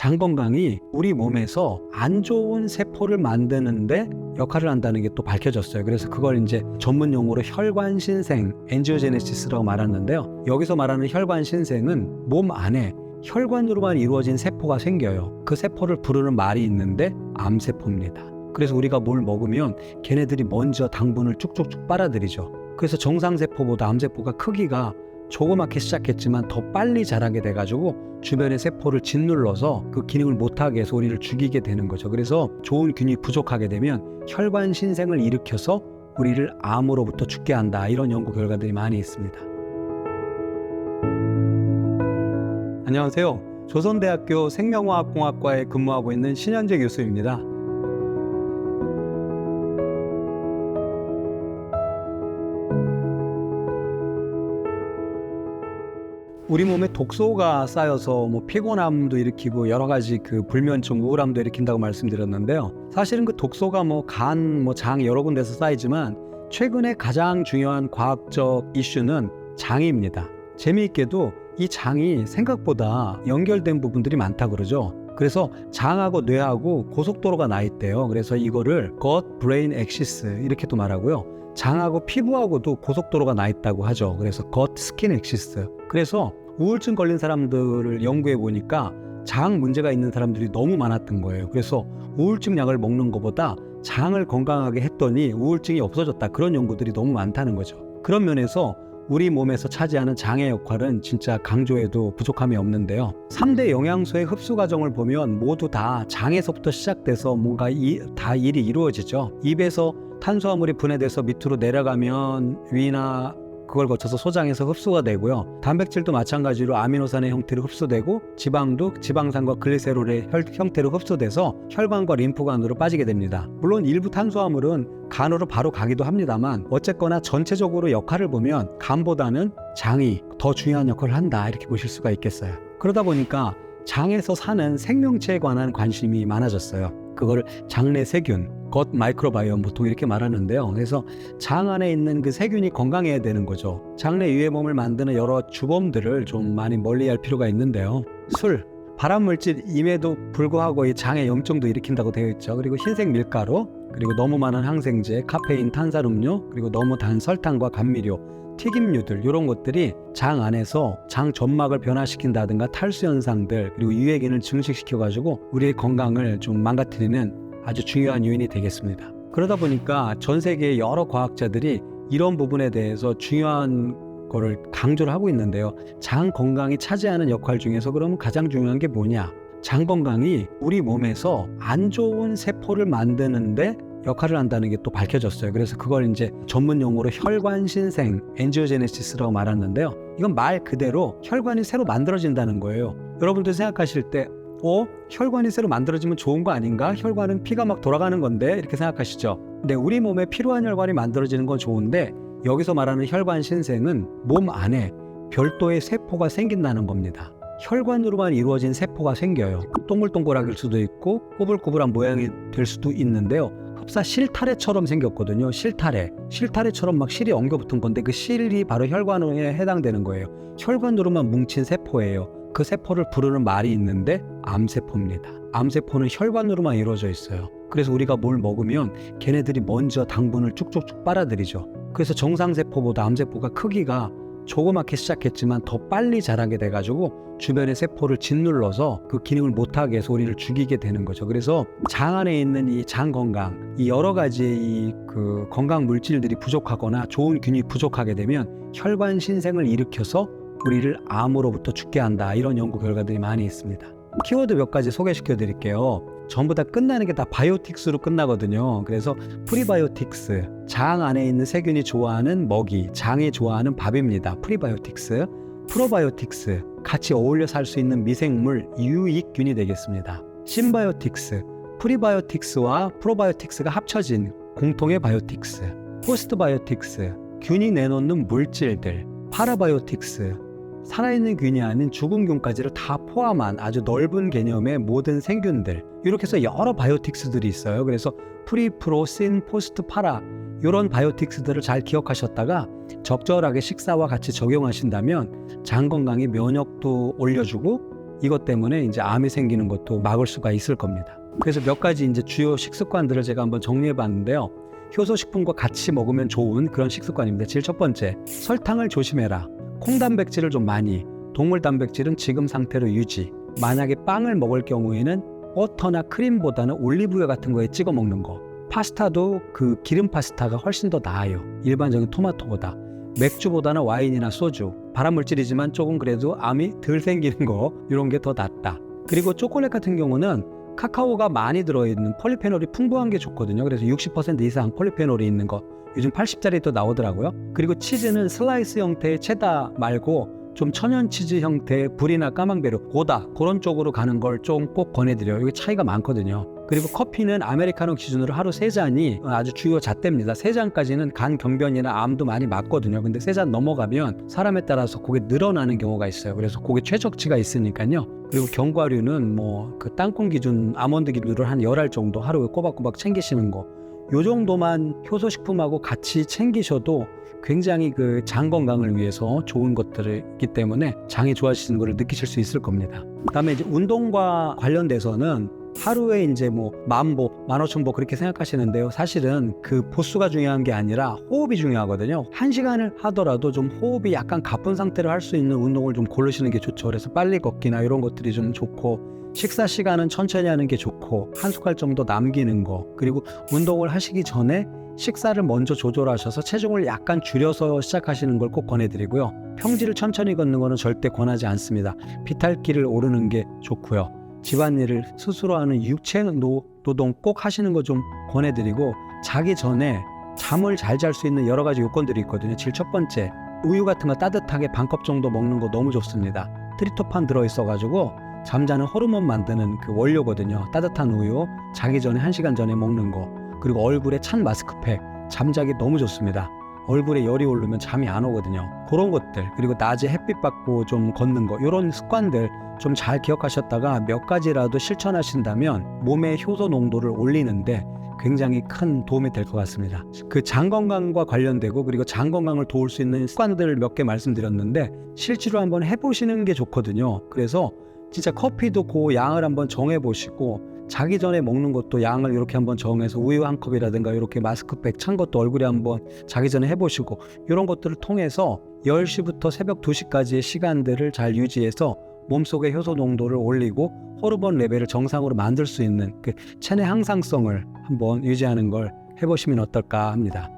장 건강이 우리 몸에서 안 좋은 세포를 만드는데 역할을 한다는 게 또 밝혀졌어요. 그래서 그걸 이제 전문 용어로 혈관 신생, 엔지오제네시스라고 말하는데요. 여기서 말하는 혈관 신생은 몸 안에 혈관으로만 이루어진 세포가 생겨요. 그 세포를 부르는 말이 있는데 암세포입니다. 그래서 우리가 뭘 먹으면 걔네들이 먼저 당분을 쭉쭉쭉 빨아들이죠. 그래서 정상세포보다 암세포가 크기가 조그맣게 시작했지만 더 빨리 자라게 돼가지고 주변의 세포를 짓눌러서 그 기능을 못하게 해서 우리를 죽이게 되는 거죠. 그래서 좋은 균이 부족하게 되면 혈관 신생을 일으켜서 우리를 암으로부터 죽게 한다. 이런 연구 결과들이 많이 있습니다. 안녕하세요. 조선대학교 생명화학공학과에 근무하고 있는 신현재 교수입니다. 우리 몸에 독소가 쌓여서 뭐 피곤함도 일으키고 여러 가지 그 불면증, 우울함도 일으킨다고 말씀드렸는데요. 사실은 그 독소가 뭐 간, 뭐 장 여러 군데서 쌓이지만 최근에 가장 중요한 과학적 이슈는 장입니다. 재미있게도 이 장이 생각보다 연결된 부분들이 많다 그러죠. 그래서 장하고 뇌하고 고속도로가 나 있대요. 그래서 이거를 gut brain axis 이렇게도 말하고요. 장하고 피부하고도 고속도로가 나 있다고 하죠. 그래서 gut skin axis. 그래서 우울증 걸린 사람들을 연구해 보니까 장 문제가 있는 사람들이 너무 많았던 거예요. 그래서 우울증 약을 먹는 것보다 장을 건강하게 했더니 우울증이 없어졌다. 그런 연구들이 너무 많다는 거죠. 그런 면에서 우리 몸에서 차지하는 장의 역할은 진짜 강조해도 부족함이 없는데요. 3대 영양소의 흡수 과정을 보면 모두 다 장에서부터 시작돼서 뭔가 이, 다 일이 이루어지죠. 입에서 탄수화물이 분해돼서 밑으로 내려가면 위나 그걸 거쳐서 소장에서 흡수가 되고요. 단백질도 마찬가지로 아미노산의 형태로 흡수되고 지방도 지방산과 글리세롤의 혈, 형태로 흡수돼서 혈관과 림프관으로 빠지게 됩니다. 물론 일부 탄수화물은 간으로 바로 가기도 합니다만 어쨌거나 전체적으로 역할을 보면 간보다는 장이 더 중요한 역할을 한다 이렇게 보실 수가 있겠어요. 그러다 보니까 장에서 사는 생명체에 관한 관심이 많아졌어요. 그거를 장내 세균, 겉 마이크로바이옴 보통 이렇게 말하는데요. 그래서 장 안에 있는 그 세균이 건강해야 되는 거죠. 장내 유해몸을 만드는 여러 주범들을 좀 많이 멀리할 필요가 있는데요. 술, 발암 물질임에도 불구하고 이 장에 염증도 일으킨다고 되어 있죠. 그리고 흰색 밀가루, 그리고 너무 많은 항생제, 카페인, 탄산음료, 그리고 너무 단 설탕과 감미료, 튀김류들 이런 것들이 장 안에서 장 점막을 변화시킨다든가 탈수 현상들 그리고 유해균을 증식시켜 가지고 우리의 건강을 좀 망가뜨리는 아주 중요한 요인이 되겠습니다. 그러다 보니까 전 세계의 여러 과학자들이 이런 부분에 대해서 중요한 거를 강조를 하고 있는데요. 장 건강이 차지하는 역할 중에서 그러면 가장 중요한 게 뭐냐? 장 건강이 우리 몸에서 안 좋은 세포를 만드는데 역할을 한다는 게 또 밝혀졌어요. 그래서 그걸 이제 전문 용어로 혈관 신생, 엔지오제네시스라고 말하는데요. 이건 말 그대로 혈관이 새로 만들어진다는 거예요. 여러분들 생각하실 때 어? 혈관이 새로 만들어지면 좋은 거 아닌가? 혈관은 피가 막 돌아가는 건데 이렇게 생각하시죠. 근데 우리 몸에 필요한 혈관이 만들어지는 건 좋은데 여기서 말하는 혈관 신생은 몸 안에 별도의 세포가 생긴다는 겁니다. 혈관으로만 이루어진 세포가 생겨요. 동글동글할 수도 있고 꼬불꼬불한 모양이 될 수도 있는데요. 흡사 실타래처럼 생겼거든요. 실타래. 실타래처럼 막 실이 엉겨붙은 건데 그 실이 바로 혈관에 해당되는 거예요. 혈관으로만 뭉친 세포예요. 그 세포를 부르는 말이 있는데 암세포입니다. 암세포는 혈관으로만 이루어져 있어요. 그래서 우리가 뭘 먹으면 걔네들이 먼저 당분을 쭉쭉쭉 빨아들이죠. 그래서 정상세포보다 암세포가 크기가 조그맣게 시작했지만 더 빨리 자라게 돼가지고 주변의 세포를 짓눌러서 그 기능을 못하게 해서 우리를 죽이게 되는 거죠. 그래서 장 안에 있는 이 장 건강, 이 여러 가지의 이 그 건강 물질들이 부족하거나 좋은 균이 부족하게 되면 혈관 신생을 일으켜서 우리를 암으로부터 죽게 한다. 이런 연구 결과들이 많이 있습니다. 키워드 몇 가지 소개시켜 드릴게요. 전부 다 끝나는 게 다 바이오틱스로 끝나거든요. 그래서 프리바이오틱스, 장 안에 있는 세균이 좋아하는 먹이, 장이 좋아하는 밥입니다. 프리바이오틱스, 프로바이오틱스, 같이 어울려 살 수 있는 미생물 유익균이 되겠습니다. 신바이오틱스, 프리바이오틱스와 프로바이오틱스가 합쳐진 공통의 바이오틱스, 포스트바이오틱스, 균이 내놓는 물질들, 파라바이오틱스, 살아있는 균이 아닌 죽은 균까지를 다 포함한 아주 넓은 개념의 모든 생균들 이렇게 해서 여러 바이오틱스들이 있어요. 그래서 프리, 프로, 신, 포스트, 파라 이런 바이오틱스들을 잘 기억하셨다가 적절하게 식사와 같이 적용하신다면 장 건강에 면역도 올려주고 이것 때문에 이제 암이 생기는 것도 막을 수가 있을 겁니다. 그래서 몇 가지 이제 주요 식습관들을 제가 한번 정리해 봤는데요. 효소 식품과 같이 먹으면 좋은 그런 식습관입니다. 제일 첫 번째, 설탕을 조심해라. 콩 단백질을 좀 많이, 동물 단백질은 지금 상태로 유지. 만약에 빵을 먹을 경우에는 버터나 크림보다는 올리브유 같은 거에 찍어 먹는 거. 파스타도 그 기름 파스타가 훨씬 더 나아요. 일반적인 토마토보다. 맥주보다는 와인이나 소주. 발암물질이지만 조금 그래도 암이 덜 생기는 거 이런 게 더 낫다. 그리고 초콜릿 같은 경우는 카카오가 많이 들어있는 폴리페놀이 풍부한 게 좋거든요. 그래서 60% 이상 폴리페놀이 있는 거 요즘 80짜리도 나오더라고요. 그리고 치즈는 슬라이스 형태의 체다 말고 좀 천연 치즈 형태의 불이나 까망베르 고다 그런 쪽으로 가는 걸 좀 꼭 권해드려요. 이게 차이가 많거든요. 그리고 커피는 아메리카노 기준으로 하루 세 잔이 아주 주요 잣대입니다. 세 잔까지는 간 경변이나 암도 많이 맞거든요. 근데 세 잔 넘어가면 사람에 따라서 그게 늘어나는 경우가 있어요. 그래서 그게 최적치가 있으니까요. 그리고 견과류는 뭐 그 땅콩 기준 아몬드 기준으로 한 열 알 정도 하루에 꼬박꼬박 챙기시는 거. 요 정도만 효소식품하고 같이 챙기셔도 굉장히 그 장 건강을 위해서 좋은 것들이기 때문에 장이 좋아지는 것을 느끼실 수 있을 겁니다. 그다음에 이제 운동과 관련돼서는 하루에 이제 뭐 만보, 만오천보 그렇게 생각하시는데요. 사실은 그 보수가 중요한 게 아니라 호흡이 중요하거든요. 한 시간을 하더라도 좀 호흡이 약간 가쁜 상태로 할 수 있는 운동을 좀 고르시는 게 좋죠. 그래서 빨리 걷기나 이런 것들이 좀 좋고 식사 시간은 천천히 하는 게 좋고 한 숟갈 정도 남기는 거 그리고 운동을 하시기 전에 식사를 먼저 조절하셔서 체중을 약간 줄여서 시작하시는 걸 꼭 권해드리고요. 평지를 천천히 걷는 거는 절대 권하지 않습니다. 비탈길을 오르는 게 좋고요. 집안일을 스스로 하는 육체 노, 노동 꼭 하시는 거 좀 권해드리고 자기 전에 잠을 잘 잘 수 있는 여러 가지 요건들이 있거든요. 제일 첫 번째 우유 같은 거 따뜻하게 반컵 정도 먹는 거 너무 좋습니다. 트리토판 들어있어가지고 잠자는 호르몬 만드는 그 원료거든요. 따뜻한 우유 자기 전에 한 시간 전에 먹는 거 그리고 얼굴에 찬 마스크팩 잠자기 너무 좋습니다. 얼굴에 열이 오르면 잠이 안 오거든요. 그런 것들 그리고 낮에 햇빛 받고 좀 걷는 거 이런 습관들 좀 잘 기억하셨다가 몇 가지라도 실천하신다면 몸의 효소 농도를 올리는데 굉장히 큰 도움이 될 것 같습니다. 그 장 건강과 관련되고 그리고 장 건강을 도울 수 있는 습관들을 몇 개 말씀드렸는데 실제로 한번 해보시는 게 좋거든요. 그래서 진짜 커피도 그 양을 한번 정해 보시고 자기 전에 먹는 것도 양을 이렇게 한번 정해서 우유 한 컵이라든가 이렇게 마스크팩 찬 것도 얼굴에 한번 자기 전에 해보시고 이런 것들을 통해서 10시부터 새벽 2시까지의 시간들을 잘 유지해서 몸속의 효소 농도를 올리고 호르몬 레벨을 정상으로 만들 수 있는 그 체내 항상성을 한번 유지하는 걸 해보시면 어떨까 합니다.